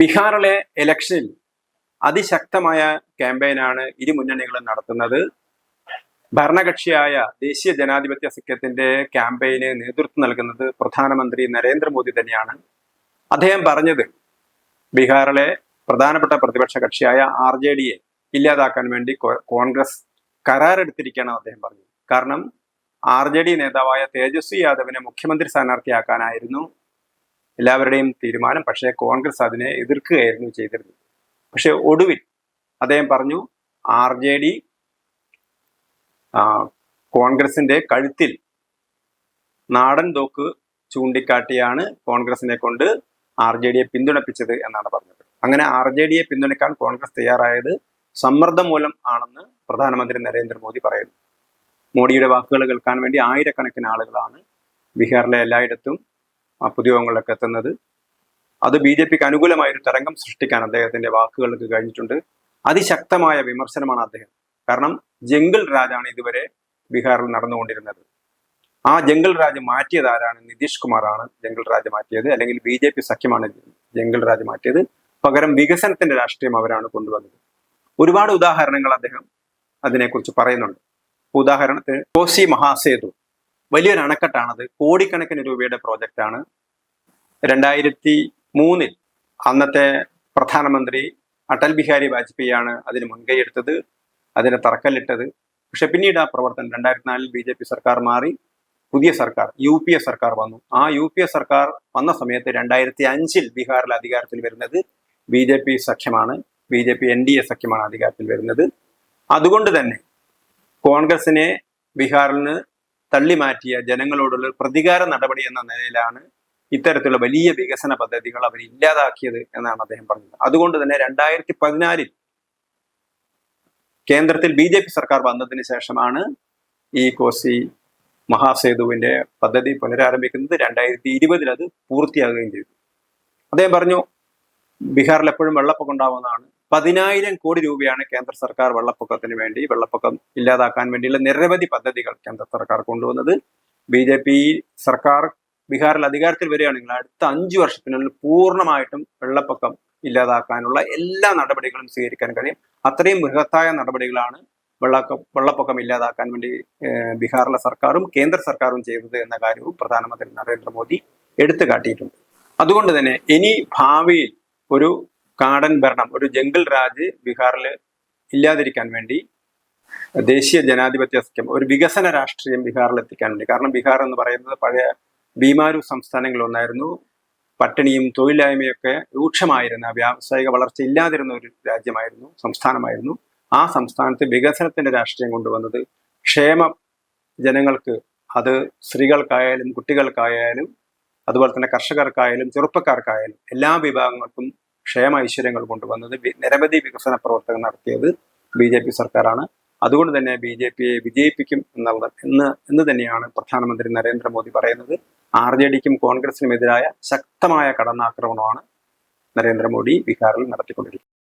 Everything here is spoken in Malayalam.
ബീഹാറിലെ ഇലക്ഷനിൽ അതിശക്തമായ ക്യാമ്പയിനാണ് ഇരു മുന്നണികളും നടത്തുന്നത്. ഭരണകക്ഷിയായ ദേശീയ ജനാധിപത്യ സഖ്യത്തിന്റെ ക്യാമ്പയിന് നേതൃത്വം നൽകുന്നത് പ്രധാനമന്ത്രി നരേന്ദ്രമോദി തന്നെയാണ്. അദ്ദേഹം പറഞ്ഞത് ബീഹാറിലെ പ്രധാനപ്പെട്ട പ്രതിപക്ഷ കക്ഷിയായ ആർ ജെ ഡിയെ ഇല്ലാതാക്കാൻ വേണ്ടി കോൺഗ്രസ് കരാറെടുത്തിരിക്കുകയാണ് അദ്ദേഹം പറഞ്ഞു. കാരണം ആർ ജെ ഡി നേതാവായ തേജസ്വി യാദവിനെ മുഖ്യമന്ത്രി സ്ഥാനാർത്ഥിയാക്കാനായിരുന്നു എല്ലാവരുടെയും തീരുമാനം പക്ഷേ കോൺഗ്രസ് അതിനെ എതിർക്കുകയായിരുന്നു ചെയ്തിരുന്നത്. പക്ഷെ ഒടുവിൽ അദ്ദേഹം പറഞ്ഞു ആർ ജെ ഡി കോൺഗ്രസിന്റെ കഴുത്തിൽ നാടൻ തോക്ക് ചൂണ്ടിക്കാട്ടിയാണ് കോൺഗ്രസിനെ കൊണ്ട് ആർ ജെ ഡിയെ പിന്തുണപ്പിച്ചത് എന്നാണ് പറഞ്ഞത്. അങ്ങനെ ആർ ജെ ഡിയെ പിന്തുണയ്ക്കാൻ കോൺഗ്രസ് തയ്യാറായത് സമ്മർദ്ദം മൂലം ആണെന്ന് പ്രധാനമന്ത്രി നരേന്ദ്രമോദി പറയുന്നു. മോഡിയുടെ വാക്കുകൾ കേൾക്കാൻ വേണ്ടി ആയിരക്കണക്കിന് ആളുകളാണ് ബീഹാറിലെ എല്ലായിടത്തും പൊതുയോഗങ്ങളിലൊക്കെ എത്തുന്നത്. അത് ബി ജെ പിക്ക് അനുകൂലമായ ഒരു തരംഗം സൃഷ്ടിക്കാൻ അദ്ദേഹത്തിന്റെ വാക്കുകൾക്ക് കഴിഞ്ഞിട്ടുണ്ട്. അതിശക്തമായ വിമർശനമാണ് അദ്ദേഹം. കാരണം ജംഗിൾ രാജാണ് ഇതുവരെ ബീഹാറിൽ നടന്നുകൊണ്ടിരുന്നത്. ആ ജംഗിൾ രാജ് മാറ്റിയത് ആരാണ്? നിതീഷ് കുമാറാണ് ജംഗിൾ രാജ് മാറ്റിയത്. അല്ലെങ്കിൽ ബി ജെ പി സഖ്യമാണ് ജംഗിൾ രാജ് മാറ്റിയത്. പകരം വികസനത്തിന്റെ രാഷ്ട്രീയം അവരാണ് കൊണ്ടുവന്നത്. ഒരുപാട് ഉദാഹരണങ്ങൾ അദ്ദേഹം അതിനെക്കുറിച്ച് പറയുന്നുണ്ട്. ഉദാഹരണത്തിന് കോസി മഹാസേതു. വലിയൊരു അണക്കെട്ടാണത്. കോടിക്കണക്കിന് രൂപയുടെ പ്രോജക്റ്റാണ് രണ്ടായിരത്തി മൂന്നിൽ അന്നത്തെ പ്രധാനമന്ത്രി അടൽ ബിഹാരി വാജ്പേയിയാണ് അതിന് മുൻകൈ എടുത്തത് അതിന് തറക്കല്ലിട്ടത്. പക്ഷെ പിന്നീട് ആ പ്രവർത്തനം രണ്ടായിരത്തി നാലിൽ ബി ജെ പി സർക്കാർ മാറി പുതിയ സർക്കാർ യു പി എ സർക്കാർ വന്നു. ആ യു പി എ സർക്കാർ വന്ന സമയത്ത് രണ്ടായിരത്തി അഞ്ചിൽ ബീഹാറിൽ അധികാരത്തിൽ വരുന്നത് B J P സഖ്യമാണ്. B J P N D A സഖ്യമാണ് അധികാരത്തിൽ വരുന്നത്. അതുകൊണ്ട് തന്നെ കോൺഗ്രസിനെ ബീഹാറിൽ നിന്ന് തള്ളി മാറ്റിയ ജനങ്ങളോടുള്ള പ്രതികാര നടപടി എന്ന നിലയിലാണ് ഇത്തരത്തിലുള്ള വലിയ വികസന പദ്ധതികൾ അവർ ഇല്ലാതാക്കിയത് എന്നാണ് അദ്ദേഹം പറഞ്ഞത്. അതുകൊണ്ട് തന്നെ രണ്ടായിരത്തി പതിനാലിൽ കേന്ദ്രത്തിൽ ബി ജെ പി സർക്കാർ വന്നതിന് ശേഷമാണ് ഈ കോസി മഹാസേതുവിന്റെ പദ്ധതി പുനരാരംഭിക്കുന്നത്. രണ്ടായിരത്തി ഇരുപതിൽ അത് പൂർത്തിയാകുകയും ചെയ്തു. അദ്ദേഹം പറഞ്ഞു ബീഹാറിൽ എപ്പോഴും വെള്ളപ്പൊക്കം ഉണ്ടാവുന്നതാണ്. പതിനായിരം കോടി രൂപയാണ് കേന്ദ്ര സർക്കാർ വെള്ളപ്പൊക്കത്തിന് വേണ്ടി വെള്ളപ്പൊക്കം ഇല്ലാതാക്കാൻ വേണ്ടിയുള്ള നിരവധി പദ്ധതികൾ കേന്ദ്ര സർക്കാർ കൊണ്ടുവന്നത്. ബി ജെ പി സർക്കാർ ബീഹാറിൽ അധികാരത്തിൽ വരികയാണെങ്കിൽ അടുത്ത അഞ്ചു വർഷത്തിനുള്ളിൽ പൂർണമായിട്ടും വെള്ളപ്പൊക്കം ഇല്ലാതാക്കാനുള്ള എല്ലാ നടപടികളും സ്വീകരിക്കാൻ കഴിയും. അത്രയും ബൃഹത്തായ നടപടികളാണ് വെള്ളക്ക വെള്ളപ്പൊക്കം ഇല്ലാതാക്കാൻ വേണ്ടി ബീഹാറിലെ സർക്കാരും കേന്ദ്ര സർക്കാരും ചെയ്തത് എന്ന കാര്യവും പ്രധാനമന്ത്രി നരേന്ദ്രമോദി എടുത്തു കാട്ടിയിട്ടുണ്ട് അതുകൊണ്ട് തന്നെ ഇനി ഭാവിയിൽ ഒരു കാടൻ ഭരണം ഒരു ജംഗിൾ രാജ് ബീഹാറിൽ ഇല്ലാതിരിക്കാൻ വേണ്ടി ദേശീയ ജനാധിപത്യ സഖ്യം ഒരു വികസന രാഷ്ട്രീയം ബീഹാറിൽ എത്തിക്കാൻ വേണ്ടി. കാരണം ബീഹാർ എന്ന് പറയുന്നത് പഴയ ഭീമാരു സംസ്ഥാനങ്ങളൊന്നായിരുന്നു പട്ടിണിയും തൊഴിലില്ലായ്മയൊക്കെ രൂക്ഷമായിരുന്ന വ്യാവസായിക വളർച്ച ഇല്ലാതിരുന്ന ഒരു രാജ്യമായിരുന്നു സംസ്ഥാനമായിരുന്നു. ആ സംസ്ഥാനത്ത് വികസനത്തിന്റെ രാഷ്ട്രീയം കൊണ്ടുവന്നത് ക്ഷേമ ജനങ്ങൾക്ക് അത് സ്ത്രീകൾക്കായാലും കുട്ടികൾക്കായാലും അതുപോലെ തന്നെ കർഷകർക്കായാലും ചെറുപ്പക്കാർക്കായാലും എല്ലാ വിഭാഗങ്ങൾക്കും ക്ഷേമ ഐശ്വര്യങ്ങൾ കൊണ്ടുവന്നത് നിരവധി വികസന പ്രവർത്തനം നടത്തിയത് ബി ജെ പി സർക്കാരാണ്. അതുകൊണ്ട് തന്നെ ബി ജെ പിയെ വിജയിപ്പിക്കും എന്നുള്ളത് എന്ന് എന്ന് തന്നെയാണ് പ്രധാനമന്ത്രി നരേന്ദ്രമോദി പറയുന്നത്. ആർ ജെ ഡിക്കും കോൺഗ്രസിനുമെതിരായ ശക്തമായ കടന്നാക്രമണമാണ് നരേന്ദ്രമോദി ബീഹാറിൽ നടത്തിക്കൊണ്ടിരിക്കുന്നത്.